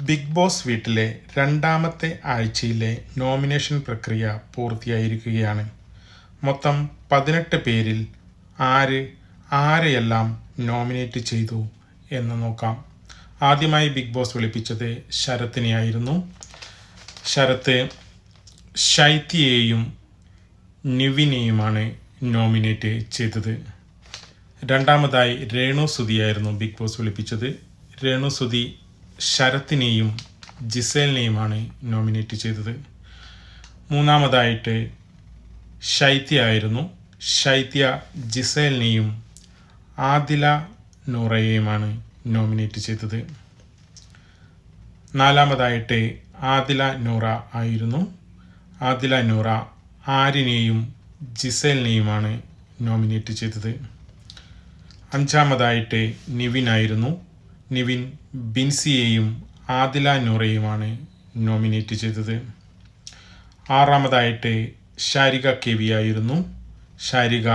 Big boss വീട്ടിലെ രണ്ടാമത്തെ ആഴ്ചയിലെ നോമിനേഷൻ പ്രക്രിയ പൂർത്തിയായിരിക്കുകയാണ്. മൊത്തം പതിനെട്ട് പേരിൽ ആര് ആരെയെല്ലാം നോമിനേറ്റ് ചെയ്തു എന്ന് നോക്കാം. ആദ്യമായി ബിഗ് ബോസ് വിളിപ്പിച്ചത് ശരത്തിനെയായിരുന്നു. ശരത്ത് ശൈത്യയെയും നിവിനെയുമാണ് നോമിനേറ്റ് ചെയ്തത്. രണ്ടാമതായി രേണു സുധിയായിരുന്നു ബിഗ് ബോസ് വിളിപ്പിച്ചത്. രേണു സുധി ശരത്തിനെയും ജിസേലിനെയുമാണ് നോമിനേറ്റ് ചെയ്തത്. മൂന്നാമതായിട്ട് ശൈത്യ ആയിരുന്നു. ശൈത്യ ജിസേലിനെയും ആദില നൂറയെയുമാണ് നോമിനേറ്റ് ചെയ്തത്. നാലാമതായിട്ട് ആദില നൂറ ആയിരുന്നു. ആദില നൂറ ആരിനെയും ജിസേലിനെയുമാണ് നോമിനേറ്റ് ചെയ്തത്. അഞ്ചാമതായിട്ട് നിവിൻ ആയിരുന്നു. നിവിൻ ബിൻസിയെയും ആദില നൂറയുമാണ് നോമിനേറ്റ് ചെയ്തത്. ആറാമതായിട്ട് ഷാരിക കെ വി ആയിരുന്നു. ഷാരിക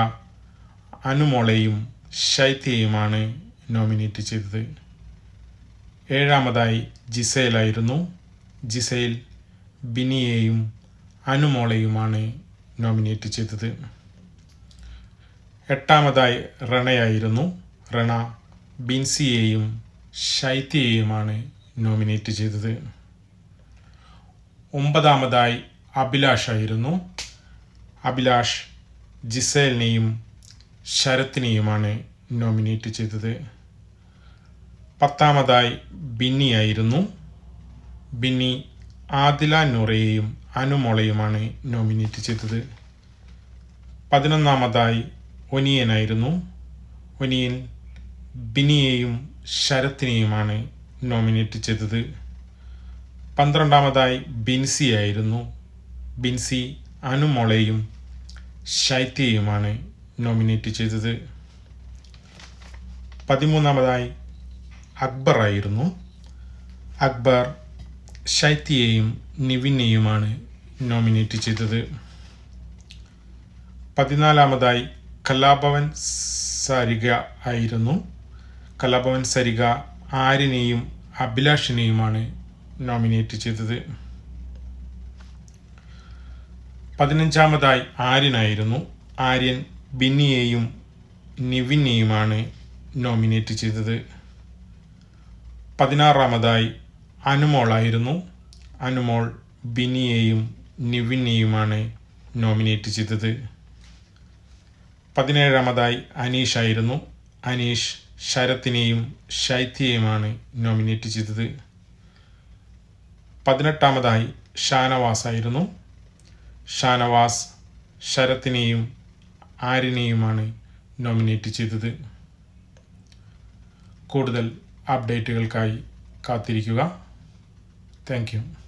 അനുമോളെയും ശൈത്യയുമാണ് നോമിനേറ്റ് ചെയ്തത്. ഏഴാമതായി ജിസയിലായിരുന്നു ജിസയിൽ ബിനിയെയും അനുമോളെയുമാണ് നോമിനേറ്റ് ചെയ്തത്. എട്ടാമതായി റണയായിരുന്നു. റണ ബിൻസിയെയും ശൈത്യയെയുമാണ് നോമിനേറ്റ് ചെയ്തത്. ഒമ്പതാമതായി അഭിലാഷ് ആയിരുന്നു അഭിലാഷ് ജിസേലിനെയും ശരത്തിനെയുമാണ് നോമിനേറ്റ് ചെയ്തത്. പത്താമതായി ബിന്നി ആയിരുന്നു ബിന്നി ആദില നൂറയെയും അനുമോളയുമാണ് നോമിനേറ്റ് ചെയ്തത്. പതിനൊന്നാമതായി ഒനിയനായിരുന്നു. ഒനിയൻ ബിനിയെയും ശരത്തിനെയുമാണ് നോമിനേറ്റ് ചെയ്തത്. പന്ത്രണ്ടാമതായി ബിൻസി ആയിരുന്നു. ബിൻസി അനുമോളെയും ശൈത്യയുമാണ് നോമിനേറ്റ് ചെയ്തത്. പതിമൂന്നാമതായി അക്ബർ ആയിരുന്നു. അക്ബർ ശൈത്യയെയും നിവിനെയുമാണ് നോമിനേറ്റ് ചെയ്തത്. പതിനാലാമതായി കലാഭവൻ സാരിക ആയിരുന്നു. കലാഭവൻ സരിക ആര്യനെയും അഭിലാഷിനെയുമാണ് നോമിനേറ്റ് ചെയ്തത്. പതിനഞ്ചാമതായി ആര്യനായിരുന്നു. ആര്യൻ ബിന്നിയെയും നിവിനെയുമാണ് നോമിനേറ്റ് ചെയ്തത്. പതിനാറാമതായി അനുമോളായിരുന്നു. അനുമോൾ ബിനിയെയും നിവിനെയുമാണ് നോമിനേറ്റ് ചെയ്തത്. പതിനേഴാമതായി അനീഷായിരുന്നു. അനീഷ് ശരത്തിനെയും ശൈത്യയുമാണ് നോമിനേറ്റ് ചെയ്തത്. പതിനെട്ടാമതായി ഷാനവാസ് ആയിരുന്നു ഷാനവാസ് ശരത്തിനെയും ആരിനെയുമാണ് നോമിനേറ്റ് ചെയ്തത്. കൂടുതൽ അപ്ഡേറ്റുകൾക്കായി കാത്തിരിക്കുക. താങ്ക്